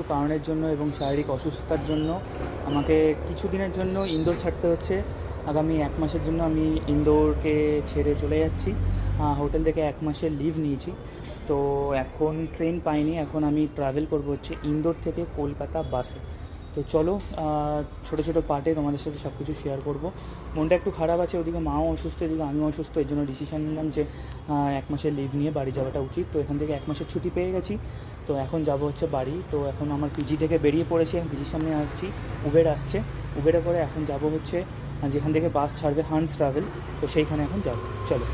কিছু কারণের জন্য এবং শারীরিক অসুস্থতার জন্য আমাকে কিছু দিনের জন্য ইন্দোর ছাড়তে হচ্ছে। আগামী এক মাসের জন্য আমি ইন্দোরকে ছেড়ে চলে যাচ্ছি। হোটেল থেকে এক মাসের লিভ নিয়েছি। তো এখন ট্রেন পাইনি, এখন আমি ট্রাভেল করব হচ্ছে ইন্দোর থেকে কলকাতা বাসে তো চলো ছোটো ছোটো পার্টে তোমাদের সাথে সব কিছু শেয়ার করব। মনটা একটু খারাপ আছে, ওদিকে মাও অসুস্থ, এদিকে আমিও অসুস্থ, এর জন্য ডিসিশান নিলাম যে এক মাসের লিভ নিয়ে বাড়ি যাওয়াটা উচিত। তো এখান থেকে এক মাসের ছুটি পেয়ে গেছি। তো এখন যাব হচ্ছে বাড়ি। তো এখন আমার পিজি থেকে বেরিয়ে পড়েছি, আমি পিজির সামনে আসছি উবের আসছে। উবেরে করে এখন যাব হচ্ছে যেখান থেকে বাস ছাড়বে হান্স ট্রাভেল তো সেইখানে এখন যাব। চলো।